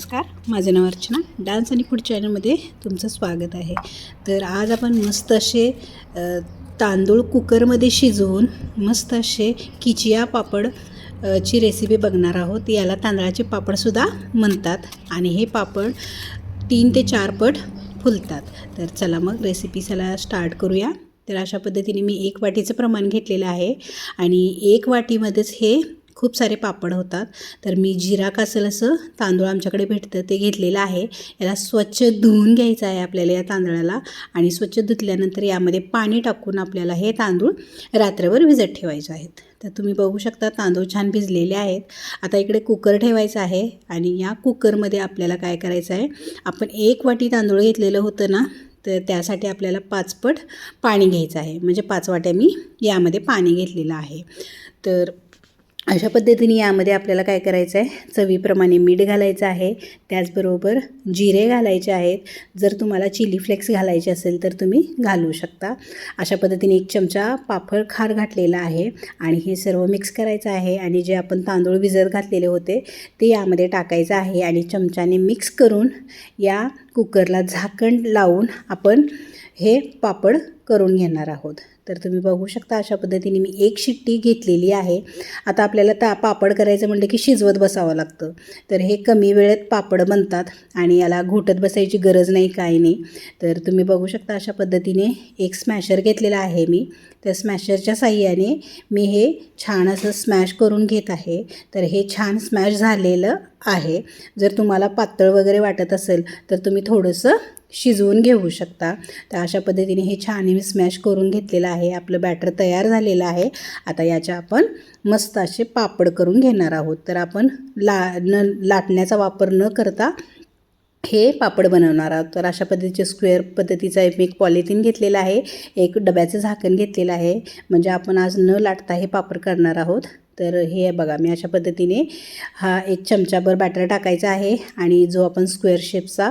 नमस्कार माझं नाव अर्चना. डान्स आणि फूड चॅनलमध्ये तुमचं स्वागत आहे. तर आज आपण मस्त असे तांदूळ कुकरमध्ये शिजवून मस्त असे किचिया पापड ची रेसिपी बघणार आहोत. याला तांदळाचे पापडसुद्धा म्हणतात आणि हे पापड तीन ते चार पट फुलतात. तर चला मग रेसिपी चला स्टार्ट करूया. तर अशा पद्धतीने मी एक वाटीचं प्रमाण घेतलेलं आहे आणि एक वाटीमध्येच हे खूप सारे पापड होतात. तर मी जिरा कासल असं तांदूळ आमच्याकडे भेटतं ते घेतलेलं आहे. याला स्वच्छ धुवून घ्यायचं आहे आपल्याला या तांदळाला. आणि स्वच्छ धुतल्यानंतर यामध्ये पाणी टाकून आपल्याला हे तांदूळ रात्रभर भिजत ठेवायचे आहेत. तर तुम्ही बघू शकता तांदूळ छान भिजलेले आहेत. आता इकडे कुकर ठेवायचं आहे. आणि या कुकरमध्ये आपल्याला काय करायचं आहे आपण एक वाटी तांदूळ घेतलेलं होतं ना तर त्यासाठी आपल्याला पाचपट पाणी घ्यायचं आहे. म्हणजे पाच वाट्या मी यामध्ये पाणी घेतलेलं आहे. तर अशा पद्धतीने यामध्ये आपल्याला काय करायचं आहे? चवीप्रमाणे मीठ घालायचं आहे. त्याचबरोबर जिरे घालायचे आहेत. जर तुम्हाला चिली फ्लेक्स घालायचे असेल तर तुम्ही घालू शकता. अशा पद्धतीने एक चमचा पापड खार घातलेला आहे आणि हे सर्व मिक्स करायचं आहे आणि जे आपण तांदूळ भिजत घातलेले होते ते यामध्ये टाकायचं आहे आणि चमच्याने मिक्स करून या कुकरला झाकण लावून आपण हे पापड करून घेणार आहोत. तर तुम्ही बघू शकता अशा पद्धतीने मी एक शिट्टी घेतलेली आहे. आता आपल्याला ता पापड करायचं म्हटलं की शिजवत बसावं लागतं. तर हे कमी वेळेत पापड बनतात आणि याला घोटत बसायची गरज नाही काही नाही. तर तुम्ही बघू शकता अशा पद्धतीने एक स्मॅशर घेतलेला आहे मी. तर स्मॅशरच्या साह्याने मी हे छान असं स्मॅश करून घेत आहे. तर हे छान स्मॅश झालेलं आहे. जर तुम्हाला पातळ वगैरे वाटत असेल तर तुम्ही थोडंसं शिजवून घेऊ शकता. तर अशा पद्धतीने हे छान मी स्मॅश करून घेतलेलं आहे. आपलं बॅटर तयार झालेलं आहे. आता याच्या आपण मस्त असे पापड करून घेणार आहोत. तर आपण ला न लाटण्याचा वापर न करता हे पापड बनवणार आहोत. तर अशा पद्धतीचे स्क्वेअर पद्धतीचा एक मी एक पॉलिथिन घेतलेला आहे. एक डब्याचं झाकण घेतलेलं आहे. म्हणजे आपण आज न लाटता हे पापड करणार आहोत. तर हे बघा मी अशा पद्धतीने हा एक चमचाभर बॅटर टाकायचा आहे आणि जो आपण स्क्वेअर शेपचा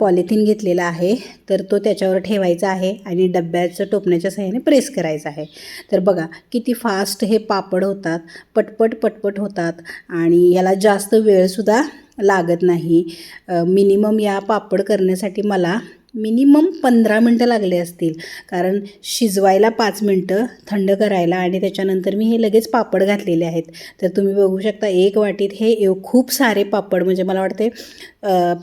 पॉलिथिन घेतलेला आहे तर तो त्याच्यावर ठेवायचा आहे आणि डब्याचं टोपण्याच्या सहाय्याने प्रेस करायचा आहे. तर बघा किती फास्ट हे पापड होतात पटपट पटपट होतात आणि याला जास्त वेळसुद्धा लागत नाही. मिनिमम या पापड करण्यासाठी मला मिनिमम पंधरा मिनटं लागले असतील. कारण शिजवायला पाच मिनटं थंड करायला आणि त्याच्यानंतर मी हे लगेच पापड घातलेले आहेत. तर तुम्ही बघू शकता एक वाटीत हे एव खूप सारे पापड म्हणजे मला वाटते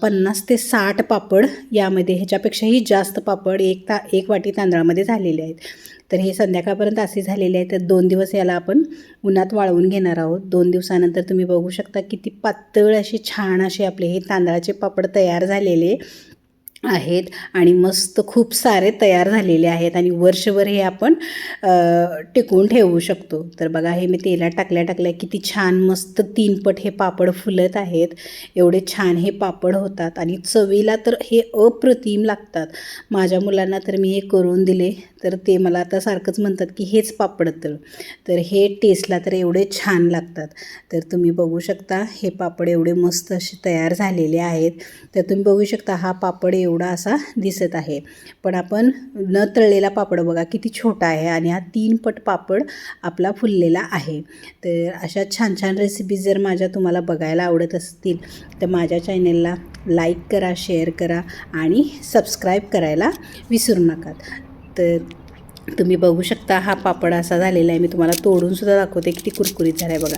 पन्नास ते साठ पापड यामध्ये ह्याच्यापेक्षाही जास्त पापड एक ता एक वाटी तांदळामध्ये झालेले आहेत. तर हे संध्याकाळपर्यंत असे झालेले आहेत. तर दोन दिवस याला आपण उन्हात वाळवून घेणार आहोत. दोन दिवसानंतर तुम्ही बघू शकता किती पातळ असे छान असे आपले हे तांदळाचे पापड तयार झालेले. आहेत आणि मस्त खूप सारे तयार झालेले आहेत आणि वर्षभर हे आपण टिकवून ठेवू शकतो. तर बघा हे मी तेलात टाकल्या टाकल्या किती छान मस्त तीनपट हे पापड फुलत आहेत. एवढे छान हे पापड होतात आणि चवीला तर हे अप्रतिम लागतात. माझ्या मुलांना तर मी हे करून दिले तर ते मला आता सारखंच म्हणतात की हेच पापड तर. तर हे टेस्टला तर एवढे छान लागतात. तर तुम्ही बघू शकता हे पापड एवढे मस्त असे तयार झालेले आहेत. तर तुम्ही बघू शकता हा पापड एवढा असा दिसत आहे. पण आपण न तळलेला पापड बघा किती छोटा आहे आणि हा तीन पट पापड आपला फुललेला आहे. तर अशा छान छान रेसिपीज जर माझ्या तुम्हाला बघायला आवडत असतील तर माझ्या चॅनलला लाईक करा शेअर करा आणि सबस्क्राईब करायला विसरू नका. तर तुम्ही बघू शकता हा पापड असा झालेला आहे. मी तुम्हाला तोडूनसुद्धा दाखवते किती कुरकुरीत झाला आहे बघा.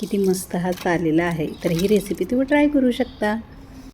किती मस्त हा चाललेला आहे. तर ही रेसिपी तुम्ही ट्राय करू शकता.